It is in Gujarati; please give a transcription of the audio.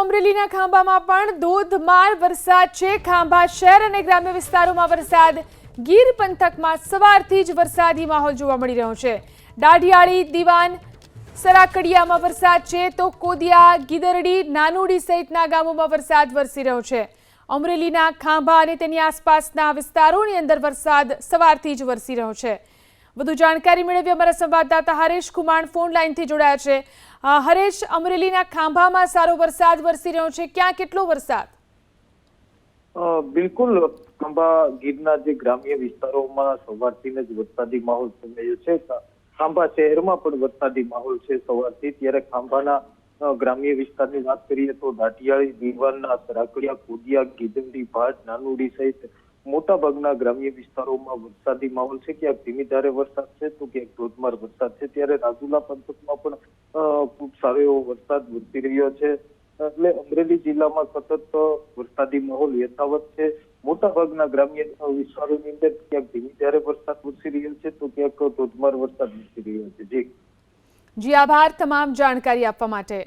અમરેલીના ખાંભામાં પણ ધોધમાર વરસાદ છે. ખાંભા શહેર અને ગ્રામ્ય વિસ્તારોમાં વરસાદ. ગીર પંથકમાં સવારથી જ વરસાદી માહોલ જોવા મળી રહ્યો છે. દાઢિયાળી, દિવાન, સરાકડિયામાં વરસાદ છે. તો કોદિયા, ગીદરડી, નાનુડી સહિતના ગામોમાં વરસાદ વરસી રહ્યો છે. અમરેલીના ખાંભા અને તેની આસપાસના વિસ્તારોની અંદર વરસાદ સવારથી જ વરસી રહ્યો છે. વધુ જાણકારી મેળવી અમારા સંવાદદાતા હરેશ કુમાર ફોન લાઈનથી જોડાયા છે. હરેશ, અમરેલીના ખાંભામાં સારો વરસાદ વરસી રહ્યો છે. ક્યાં કેટલો વરસાદ? બિલકુલ, ખાંભા ગીરના જે ગ્રામ્ય વિસ્તારોમાં સવારથી જ વરસાદી માહોલ સર્જાયો છે. ખાંભા શહેરમાં પણ વરસાદી માહોલ છે સવારથી. ત્યારે ખાંભાના ગ્રામ્ય વિસ્તારની વાત કરીએ તો દાટિયાળી દીવાના સરાકડિયા કોડિયા ગીદંડી, ભાટ, નાનુડી સહિત મોટા ભાગના ગ્રામ્ય વિસ્તારોમાં વરસાદી માહોલ છે, ક્યાંક ધીમી ધારે વરસાદ છે, તો ક્યાંક ધોધમાર વરસાદ છે. ત્યારે રાજુલા પંથકમાં પણ ખૂબ સારો એવો વરસાદ વરસી રહ્યો છે. એટલે અમરેલી જિલ્લામાં સતત વરસાદી માહોલ યથાવત છે. મોટાભાગના ગ્રામ્ય વિસ્તારોની અંદર ક્યાંક ધીમી ધારે વરસાદ વરસી રહ્યો છે, તો ક્યાંક ધોધમાર વરસાદ વરસી રહ્યો છે. જી. જી, આભાર. તમામ જાણકારી આપવા માટે.